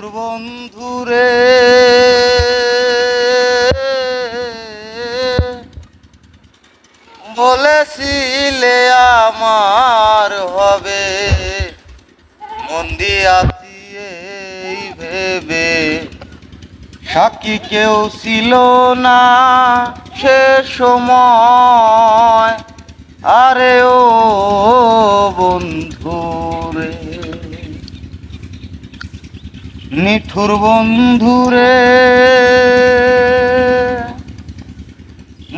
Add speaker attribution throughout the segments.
Speaker 1: নিঠুর বন্ধুরে বলেছিলে আমার হবে আছি এই ভেবে। সাক্ষী কেউ ছিল না সে সময়। আরে ও বন্ধু রে নিঠুর বন্ধুরে।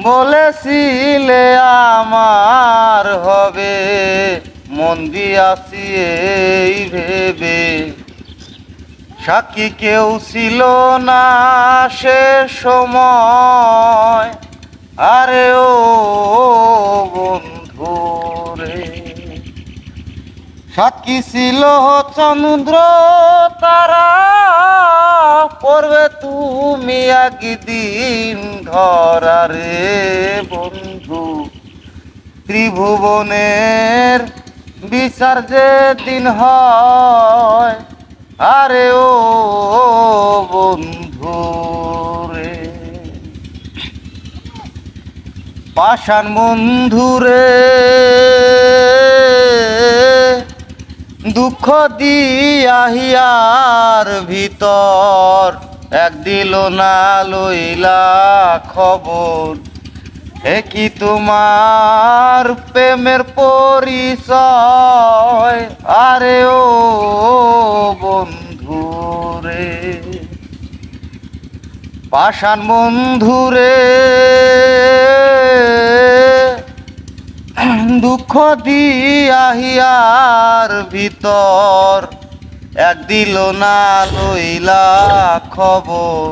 Speaker 1: বলেছিলে আমার হবে, মন দিয়াছি এই ভেবে। সাক্ষী কেউ ছিল না সে সময়। আরে ও বন্ধু রে সাক্ষী ছিল চন্দ্র। তারা পড়বে তুমি একদিন ধরা রে বন্ধু। ত্রিভুবনের বিচার যে দিন হয়, আরে ও বন্ধু রে। পাষাণ বন্ধুরে দুঃখ দিয়াহিয়ার ভিতর এক দিল না লইলা খবর। এ কি তোমার প্রেমের পরিচয়? আরে ও বন্ধু রে। পাষাণ বন্ধুরে দুঃখ দিয়াহিয়ার ভিতর। এক দিল না লইলা খবর।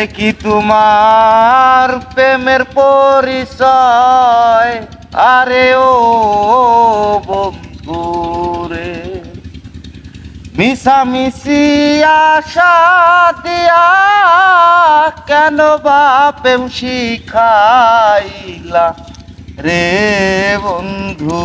Speaker 1: এ কি তোমার প্রেমের পরিচয়? আরে ও বন্ধু রে মিশামিশি আশা দিয়া কেন বা প্রেম শিখাইলা? রে বন্ধু।